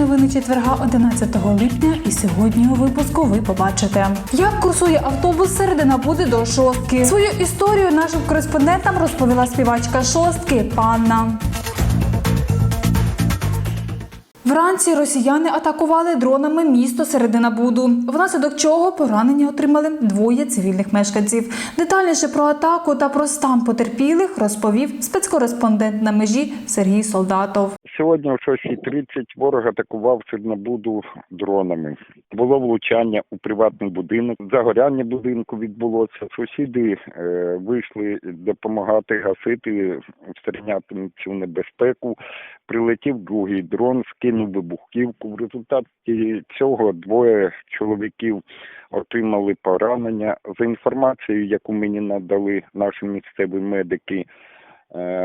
новини четверга 11 липня, і сьогодні у випуску ви побачите, як курсує автобус середина буде до шостки. Свою історію нашим кореспондентам розповіла співачка шостки Панна. Вранці росіяни атакували дронами місто Середина Буду, внаслідок чого поранення отримали двоє цивільних мешканців. Детальніше про атаку та про стан потерпілих розповів спецкореспондент на межі Сергій Солдатов. Сьогодні о 6.30 ворог атакував Сирнобуду дронами. Було влучання у приватний будинок. Загоряння будинку відбулося. Сусіди е, вийшли допомагати гасити, встороняти цю небезпеку. Прилетів другий дрон, скинув вибухівку. В результаті цього двоє чоловіків отримали поранення. За інформацією, яку мені надали наші місцеві медики,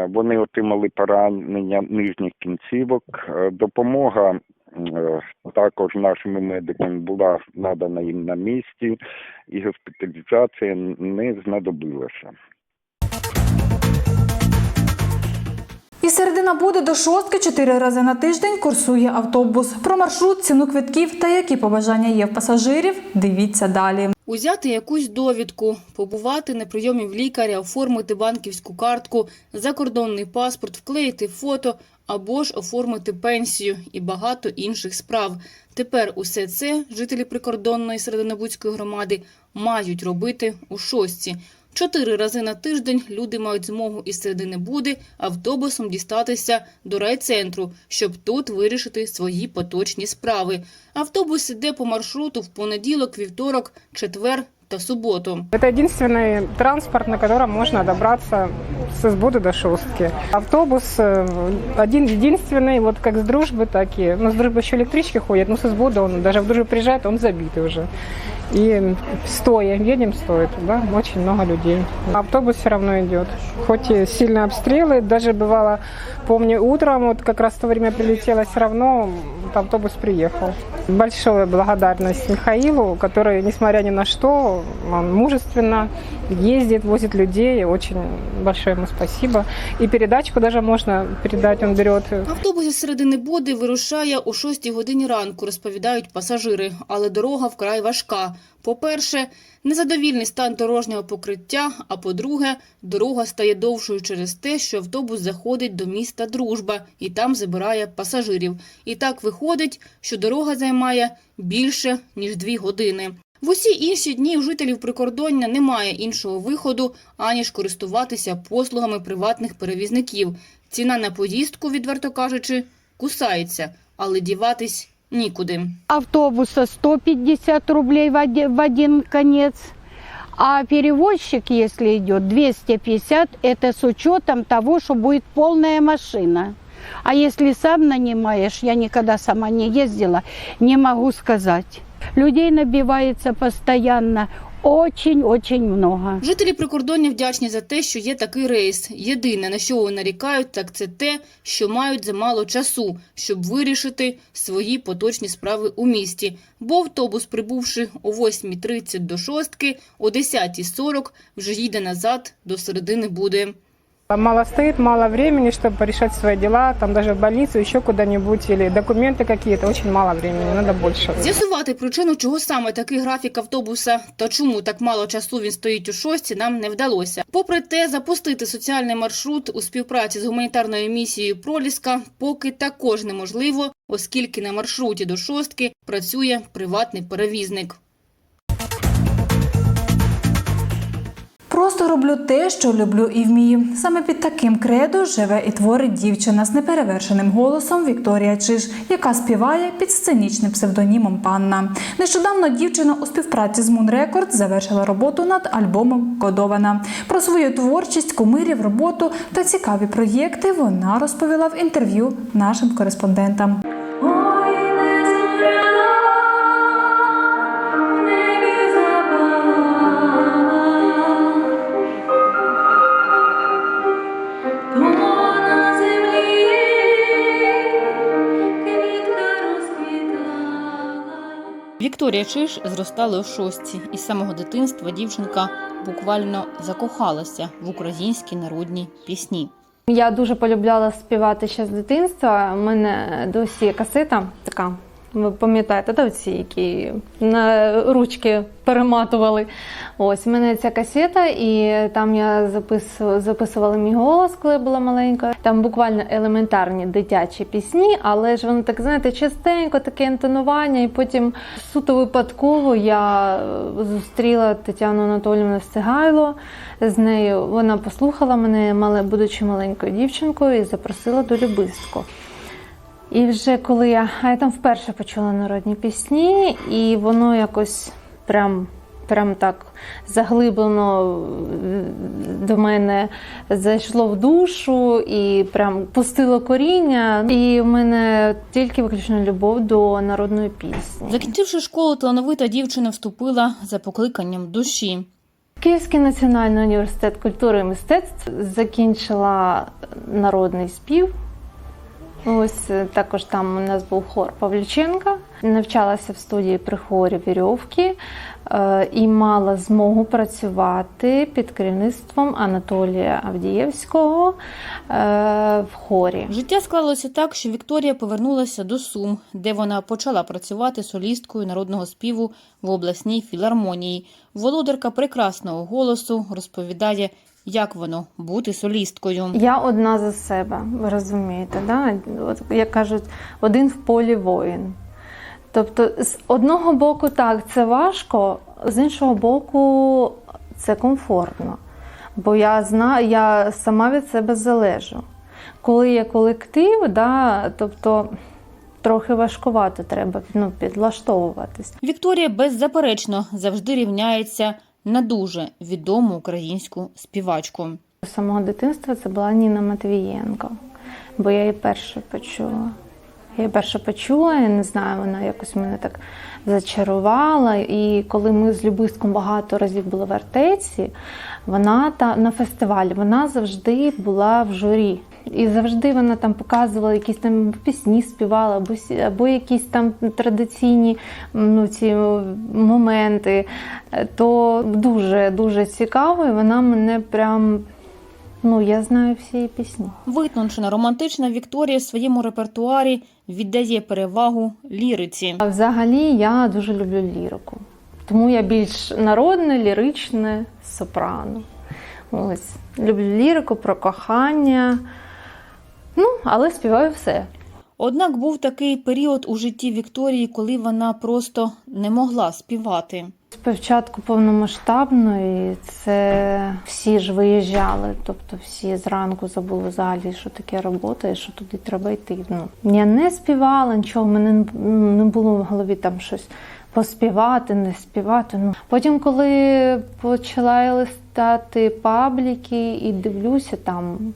Вони отримали поранення нижніх кінцівок. Е, Допомога е, також нашими медиками була надана їм на місці, і госпіталізація не знадобилася. Із середина буде до шостки чотири рази на тиждень курсує автобус. Про маршрут, ціну квитків та які побажання є в пасажирів. Дивіться далі. Узяти якусь довідку, побувати на прийомі в лікаря, оформити банківську картку, закордонний паспорт, вклеїти фото або ж оформити пенсію і багато інших справ. Тепер усе це жителі прикордонної Серединобудської громади мають робити у шостці. Чотири рази на тиждень люди мають змогу із середини Буди автобусом дістатися до райцентру, щоб тут вирішити свої поточні справи. Автобус іде по маршруту в понеділок, вівторок, четвер та суботу. Это единственный транспорт, на котором можно добраться с Избуды до Шустки. Автобус э, один единственный, вот как с дружбы, так и... Ну, с дружбы еще электрички ходят, но с Избуды он даже в дружбу приезжает, он забитый уже. И стоя, едем стоит, да, очень много людей. Автобус все равно идет. Хоть и сильные обстрелы, даже бывало, помню, утром, вот как раз в то время прилетело, все равно автобус приехал. Большая благодарность Михаилу, который, несмотря ни на что, он мужественно ездит, возит людей. Очень большое ему спасибо. И передачку даже можно передать, он берет. Автобус із середини Буди вирушає о 6 годині ранку, розповідають пасажири, але дорога вкрай важка. По-перше, незадовільний стан дорожнього покриття, а по-друге, дорога стає довшою через те, що автобус заходить до міста Дружба і там забирає пасажирів. І так виходить, що дорога займає більше, ніж дві години. В усі інші дні у жителів прикордоння немає іншого виходу, аніж користуватися послугами приватних перевізників. Ціна на поїздку, відверто кажучи, кусається, але діватись нікуди. автобуса 150 рублей в один конец, а перевозчик, если идет, 250, это с учетом того, что будет полная машина. А если сам нанимаешь, я никогда сама не ездила, не могу сказать. Людей набивается постоянно очень-очень много. Жителі прикордоння вдячні за те, що є такий рейс. Єдине, на що вони нарікають, так це те, що мають замало часу, щоб вирішити свої поточні справи у місті. Бо автобус, прибувши о 8.30 до шостки, о 10.40 вже їде назад до середини буде. Мало стоит, мало времени, чтобы порешать свои дела, там даже в больницу, еще куда-нибудь, или документы какие-то, очень мало времени, надо больше. З'ясувати причину, чого саме такий графік автобуса та чому так мало часу він стоїть у шості, нам не вдалося. Попри те, запустити соціальний маршрут у співпраці з гуманітарною місією Проліска поки також неможливо, оскільки на маршруті до шостки працює приватний перевізник. Просто роблю те, що люблю і вмію. Саме під таким кредо живе і творить дівчина з неперевершеним голосом Вікторія Чиж, яка співає під сценічним псевдонімом Панна. Нещодавно дівчина у співпраці з Moon Records завершила роботу над альбомом Кодована. Про свою творчість, кумирів, роботу та цікаві проєкти вона розповіла в інтерв'ю нашим кореспондентам. Вікторія Чиш зростала у шостці, і з самого дитинства дівчинка буквально закохалася в українські народні пісні. Я дуже полюбляла співати ще з дитинства. У мене досі касита така. Ви пам'ятаєте, да, оці, які на ручки перематували. Ось у мене ця касета, і там я записувала, записувала мій голос, коли була маленька. Там буквально елементарні дитячі пісні, але ж воно так, знаєте, частенько таке інтонування. І потім суто випадково я зустріла Тетяну Анатоліївну Стигайло. З нею вона послухала мене, будучи маленькою дівчинкою, і запросила до Любистку. І вже коли я, а я там вперше почула народні пісні, і воно якось прям, прям так заглиблено е, до мене зайшло в душу і прям пустило коріння. І в мене тільки виключно любов до народної пісні. Закінчивши школу, талановита дівчина вступила за покликанням душі. Київський національний університет культури і мистецтв закінчила народний спів. Ось е, також там у нас був хор Павлюченка. Навчалася в студії при хорі Вірьовки е, і мала змогу працювати під керівництвом Анатолія Авдієвського е, в хорі. Життя склалося так, що Вікторія повернулася до Сум, де вона почала працювати солісткою народного співу в обласній філармонії. Володарка прекрасного голосу розповідає, як воно бути солісткою. Я одна за себе, ви розумієте, да? От, як кажуть, один в полі воїн. Тобто, з одного боку, так, це важко, з іншого боку, це комфортно. Бо я знаю, я сама від себе залежу. Коли є колектив, да, тобто трохи важкувато треба ну, підлаштовуватись. Вікторія беззаперечно завжди рівняється на дуже відому українську співачку. З самого дитинства це була Ніна Матвієнко, бо я її перше почула. Я її перше почула, я не знаю, вона якось мене так зачарувала. І коли ми з Любиском багато разів були в артеці, вона та на фестивалі вона завжди була в журі. І завжди вона там показувала якісь там пісні, співала, або, або якісь там традиційні ну, ці моменти. То дуже дуже цікаво, і вона мене прям. Ну, я знаю всі її пісні. Витончена романтична Вікторія в своєму репертуарі віддає перевагу ліриці. А взагалі я дуже люблю лірику. Тому я більш народне, ліричне сопрано. Ось. Люблю лірику про кохання. Ну, але співаю все. Однак був такий період у житті Вікторії, коли вона просто не могла співати. Спочатку повномасштабної це всі ж виїжджали, тобто всі зранку забули взагалі, що таке робота і що туди треба йти. Ну я не співала нічого, мене не було в голові там щось поспівати, не співати. Ну потім, коли почала листати пабліки і дивлюся там.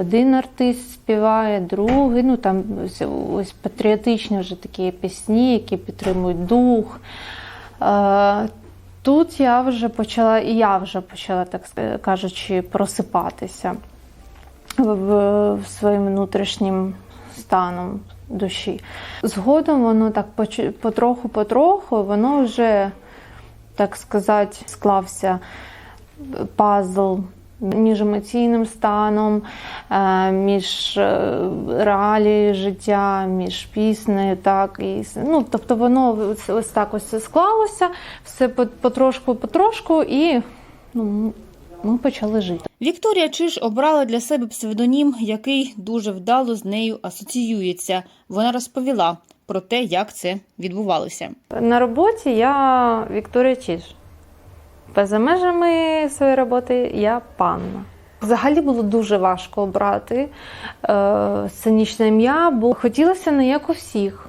Один артист співає, другий. Ну там ось, патріотичні вже такі пісні, які підтримують дух. Тут я вже почала, і я вже почала, так кажучи, просипатися в своїм внутрішнім станом душі. Згодом воно так потроху-потроху, воно вже, так сказати, склався пазл між емоційним станом, е, між е, реалією життя, між піснею, так і ну, тобто воно ось- ось так ось склалося, все потрошку-потрошку, і ну, ми почали жити. Вікторія Чиж обрала для себе псевдонім, який дуже вдало з нею асоціюється. Вона розповіла про те, як це відбувалося. На роботі я Вікторія Чиж. Поза межами своєї роботи я панна. Взагалі було дуже важко обрати е, сценічне ім'я, бо хотілося не як у всіх.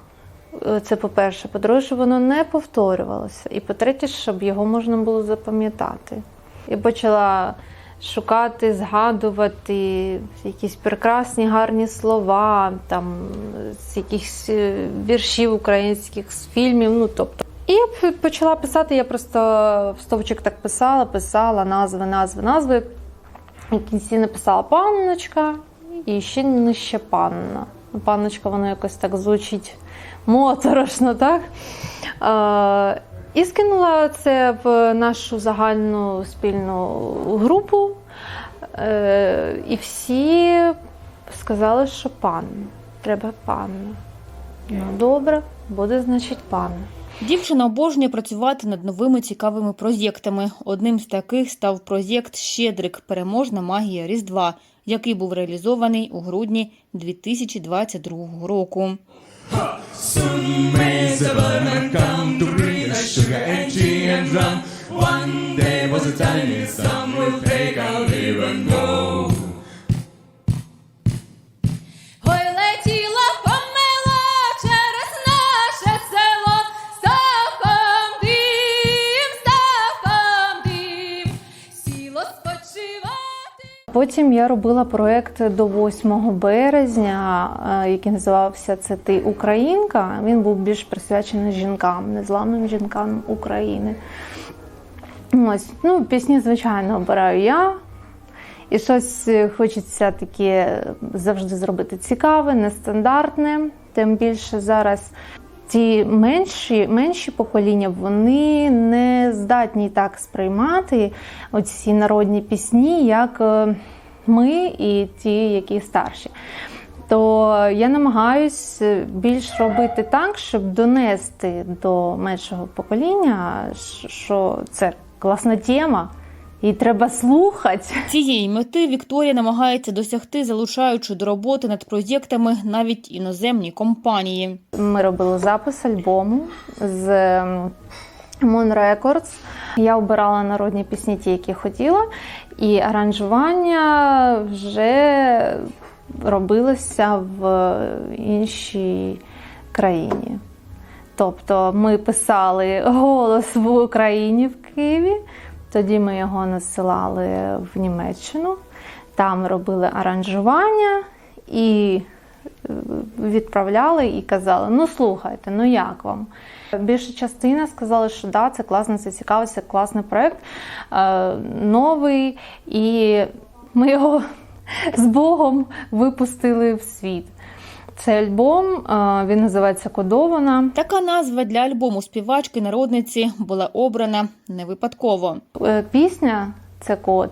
Е, Це по-перше. По-друге, щоб воно не повторювалося. І по-третє, щоб його можна було запам'ятати. І почала шукати, згадувати якісь прекрасні гарні слова, там з якихось е, віршів українських, з фільмів. Ну тобто. І я почала писати, я просто в стовпчик так писала, писала назви, назви, назви. І кінці написала панночка і ще нижче панна. Ну, Панночка, воно якось так звучить моторошно, так? Е, і скинула це в нашу загальну спільну групу. Е, і всі сказали, що пан. Треба панна. Ну, добре, буде, значить, панна. Дівчина обожнює працювати над новими цікавими проєктами. Одним з таких став проєкт Щедрик Переможна магія Різдва, який був реалізований у грудні 2022 року. One day was a. Потім я робила проект до 8 березня, е, який називався Це ти Українка. Він був більш присвячений жінкам, незламним жінкам України. Ось, ну, пісні, звичайно, обираю я. І щось е, хочеться таке завжди зробити цікаве, нестандартне. Тим більше зараз ті менші, менші покоління вони не здатні так сприймати оці народні пісні, як е, ми і ті, які старші. То я намагаюсь більш робити так, щоб донести до меншого покоління, що це класна тема, і треба слухати. Цієї мети Вікторія намагається досягти, залучаючи до роботи над проєктами навіть іноземні компанії. Ми робили запис альбому з ем, Moon Records. Я обирала народні пісні, ті, які хотіла, і аранжування вже робилося в іншій країні. Тобто ми писали голос в Україні в Києві, тоді ми його насилали в Німеччину, там робили аранжування і е, відправляли і казали: ну слухайте, ну як вам? Більша частина сказала, що да, це класно, це цікаво, це класний проект, е, новий, і ми його з Богом випустили в світ. Цей альбом він називається Кодована. Така назва для альбому співачки народниці була обрана не випадково. Е, Пісня це код,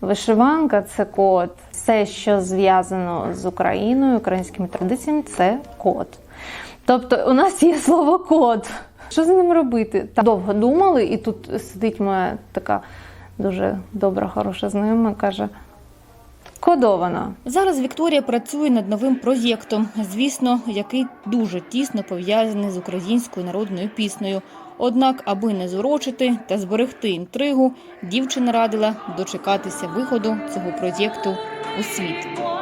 вишиванка це код. Все, що зв'язано з Україною, українськими традиціями, це код. Тобто у нас є слово код. Що з ним робити? Та довго думали, і тут сидить моя така дуже добра, хороша знайома, каже: кодована. Зараз Вікторія працює над новим проєктом, звісно, який дуже тісно пов'язаний з українською народною піснею. Однак, аби не зурочити та зберегти інтригу, дівчина радила дочекатися виходу цього проєкту у світ.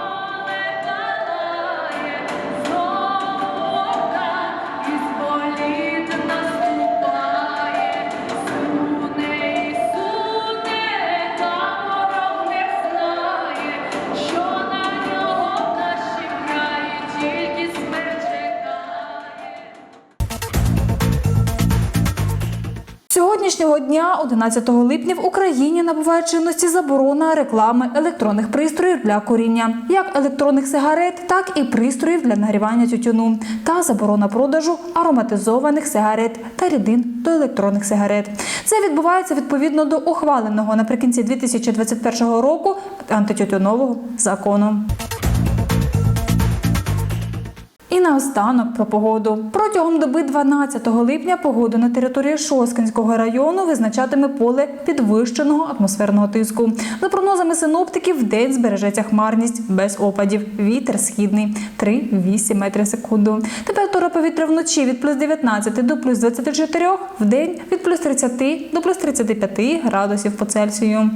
Сьогоднішнього дня, 11 липня, в Україні набуває чинності заборона реклами електронних пристроїв для куріння, як електронних сигарет, так і пристроїв для нагрівання тютюну, та заборона продажу ароматизованих сигарет та рідин до електронних сигарет. Це відбувається відповідно до ухваленого наприкінці 2021 року антитютюнового закону. І наостанок про погоду. Протягом доби 12 липня погоду на території Шоскінського району визначатиме поле підвищеного атмосферного тиску. За прогнозами синоптиків, день збережеться хмарність без опадів. Вітер східний 3-8 метрів секунду. Температура повітря вночі від плюс 19 до плюс 24, в день від плюс 30 до плюс 35 градусів по Цельсію.